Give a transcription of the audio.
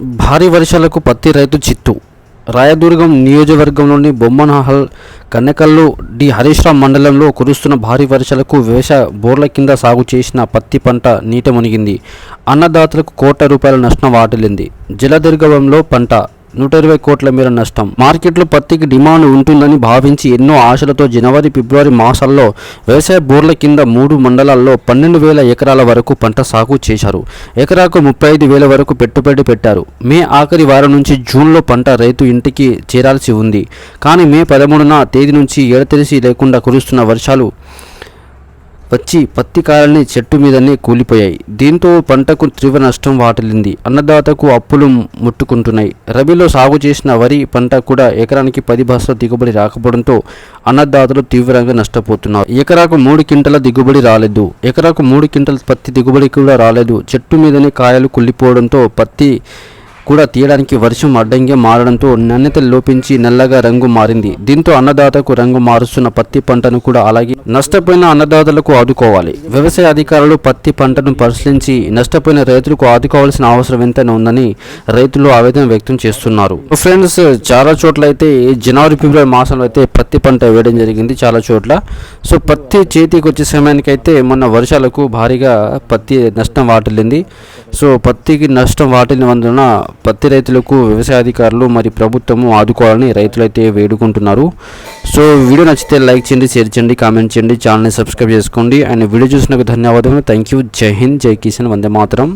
భారీ వర్షాలకు పత్తి రైతు చిత్తు. రాయదుర్గం నియోజకవర్గంలోని బొమ్మనహల్ కన్నెకల్లు డి. హరీష్రామ్ మండలంలో కురుస్తున్న భారీ వర్షాలకు వ్యవసాయ బోర్ల కింద సాగు చేసిన పత్తి పంట నీట మునిగింది. అన్నదాతలకు కోట్ల రూపాయల నష్టం వాటిల్లింది. జలదుర్గంలో పంట నూట ఇరవై కోట్ల మేర నష్టం. మార్కెట్లో పత్తికి డిమాండ్ ఉంటుందని భావించి ఎన్నో ఆశలతో జనవరి ఫిబ్రవరి మాసాల్లో వ్యవసాయ బోర్ల కింద మూడు మండలాల్లో పన్నెండు వేల ఎకరాల వరకు పంట సాగు చేశారు. ఎకరాకు ముప్పై ఐదు వేల వరకు పెట్టుబడి పెట్టారు. మే ఆఖరి వారం నుంచి జూన్లో పంట రైతు ఇంటికి చేరాల్సి ఉంది. కానీ మే పదమూడున తేదీ నుంచి ఎడతెరిసి లేకుండా కురుస్తున్న వర్షాలు వచ్చి పత్తి కాయల్ని చెట్టు మీదనే కూలిపోయాయి. దీంతో పంటకు తీవ్ర నష్టం వాటిల్లింది. అన్నదాతకు అప్పులు ముట్టుకుంటున్నాయి. రబీలో సాగు చేసిన వరి పంట కూడా ఎకరానికి పది బస్తాల దిగుబడి రాకపోవడంతో అన్నదాతలు తీవ్రంగా నష్టపోతున్నారు. ఎకరాకు మూడు క్వింటల దిగుబడి రాలేదు. ఎకరాకు మూడు క్వింటల పత్తి దిగుబడి కూడా రాలేదు. చెట్టు మీదనే కాయలు కుళ్ళిపోవడంతో పత్తి కూడా తీయడానికి వర్షం అడ్డంగా మారడంతో నాణ్యత లోపించి నల్లగా రంగు మారింది. దీంతో అన్నదాతకు రంగు మారుస్తున్న పత్తి పంటను కూడా అలాగే నష్టపోయిన అన్నదాతలకు ఆదుకోవాలి. వ్యవసాయ అధికారులు పత్తి పంటను పరిశీలించి నష్టపోయిన రైతులకు ఆదుకోవాల్సిన అవసరం ఎంతైనా ఉందని రైతులు ఆవేదన వ్యక్తం చేస్తున్నారు. ఫ్రెండ్స్ చాలా చోట్ల అయితే జనవరి ఫిబ్రవరి మాసంలో అయితే పత్తి పంట వేయడం జరిగింది చాలా చోట్ల. సో పత్తి చేతికి వచ్చే సమయానికి అయితే మొన్న వర్షాలకు భారీగా పత్తి నష్టం వాటిల్లింది. సో పత్తికి నష్టం వాటిల్లినందున పత్తి రైతులకు వ్యవసాయ అధికారులు మరి ప్రభుత్వము ఆదుకోవాలని రైతులైతే వేడుకుంటున్నారు. సో వీడియో నచ్చితే లైక్ చేయండి షేర్ చేయండి కామెంట్ చేయండి ఛానల్ని సబ్స్క్రైబ్ చేసుకోండి. అండ్ వీడియో చూసినందుకు ధన్యవాదాలు థ్యాంక్ యూ జై హింద్ జై కిషన్ వందే మాత్రం.